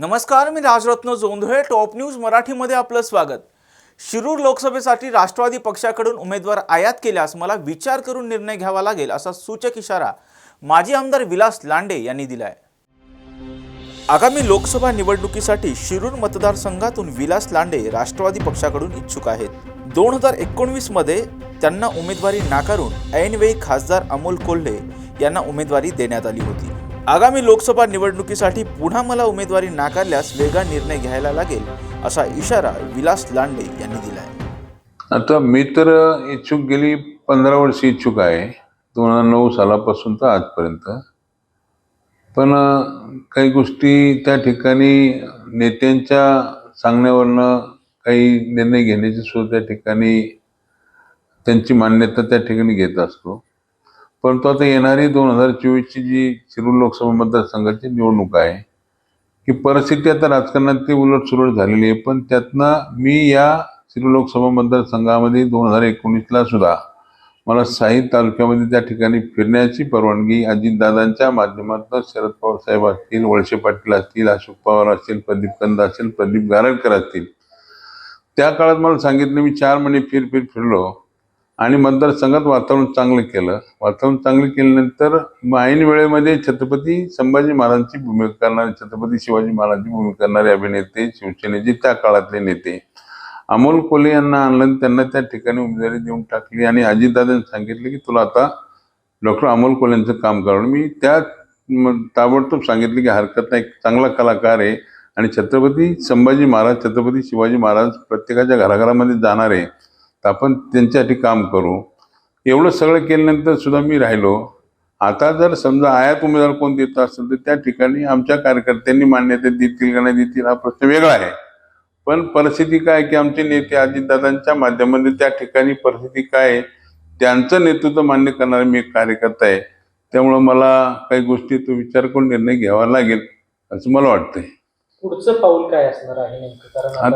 नमस्कार मी Rajratna Jondhale top news मराठीमध्ये आपलं स्वागत. शिरूर लोकसभेसाठी राष्ट्रवादी पक्षाकडून उमेदवार आयात केल्यास मला विचार करून निर्णय घ्यावा लागेल असा सूचक इशारा माजी आमदार विलास लांडे यांनी दिलाय. आगामी लोकसभा निवडणुकीसाठी शिरूर मतदारसंघातून विलास लांडे राष्ट्रवादी पक्षाकडून इच्छुक आहेत. दोन हजार एकोणवीसमध्ये त्यांना उमेदवारी नाकारून ऐनवेळी खासदार अमोल कोल्हे यांना उमेदवारी देण्यात आली होती. आगामी लोकसभा निवडणुकीसाठी पुन्हा मला उमेदवारी नाकारल्यास वेगळा निर्णय घ्यायला लागेल असा इशारा विलास लांडे यांनी दिलाय. आता मी तर इच्छुक गेली पंधरा वर्ष इच्छुक आहे दोन हजार नऊ सालापासून तर आजपर्यंत. पण काही गोष्टी त्या ठिकाणी नेत्यांच्या सांगण्यावरनं काही निर्णय घेण्याची सुद्धा त्या ठिकाणी त्यांची मान्यता त्या ठिकाणी घेत असतो. परंतु आता येणारी दोन हजार चोवीसची जी शिरूर लोकसभा मतदारसंघाची निवडणूक आहे की परिस्थिती आता राजकारणात ती उलट सुलट झालेली आहे. पण त्यातनं मी या शिरूर लोकसभा मतदारसंघामध्ये दोन हजार एकोणीसला सुद्धा मला साई तालुक्यामध्ये त्या ठिकाणी फिरण्याची परवानगी अजितदादांच्या माध्यमातून शरद पवार साहेब असतील वळसे पाटील असतील अशोक पवार असतील प्रदीप कंद असतील प्रदीप गारडकर असतील. त्या काळात मला सांगितलं मी चार महिने फिर फिर फिरलो. आणि मतदारसंघात वातावरण चांगलं केलं. वातावरण चांगलं केल्यानंतर ऐन वेळेमध्ये छत्रपती संभाजी महाराजांची भूमिका करणारे छत्रपती शिवाजी महाराजांची भूमिका करणारे अभिनेते शिवसेनेचे त्या काळातले नेते. अमोल कोले यांना आणलं त्यांना त्या ठिकाणी उमेदवारी देऊन टाकली आणि अजितदादांनी सांगितलं की तुला आता डॉक्टर अमोल कोल्हेंचं काम करून मी त्या ताबडतोब सांगितलं की हरकत नाही चांगला कलाकार आहे आणि छत्रपती संभाजी महाराज छत्रपती शिवाजी महाराज प्रत्येकाच्या घराघरामध्ये जाणार आहे. तर आपण त्यांच्यासाठी काम करू. एवढं सगळं केल्यानंतर सुद्धा मी राहिलो. आता जर समजा आयात उमेदवार कोण देत असेल तर त्या ठिकाणी आमच्या कार्यकर्त्यांनी मान्यता देतील का नाही देतील हा प्रश्न वेगळा आहे. पण परिस्थिती काय की आमचे नेते अजितदादांच्या माध्यमातून त्या ठिकाणी परिस्थिती काय आहे त्यांचं नेतृत्व मान्य करणारा मी एक कार्यकर्ता आहे. त्यामुळं मला काही गोष्टी तो विचार करून निर्णय घ्यावा लागेल असं मला वाटतंय. पुढचं पाऊल काय असणार आहे नेमकं? कारण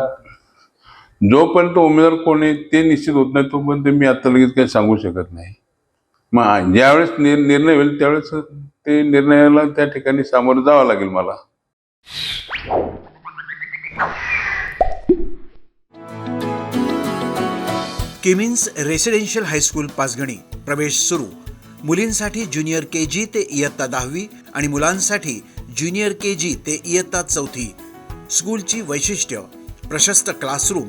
जोपर्यंत उमेदवार कोण आहे ते निश्चित होत नाही तोपर्यंत मी आता लगेच काही सांगू शकत नाही. मग ज्यावेळेस निर- निर्णय होईल त्यावेळेस ते निर्णयाला त्या ठिकाणी सामोरं जावं लागेल मला. किमिन्स रेसिडेन्शियल हायस्कूल पाचगणी प्रवेश सुरू. मुलींसाठी ज्युनियर के जी ते इयत्ता दहावी आणि मुलांसाठी ज्युनियर के जी ते इयत्ता चौथी. स्कूलची वैशिष्ट्य प्रशस्त क्लासरूम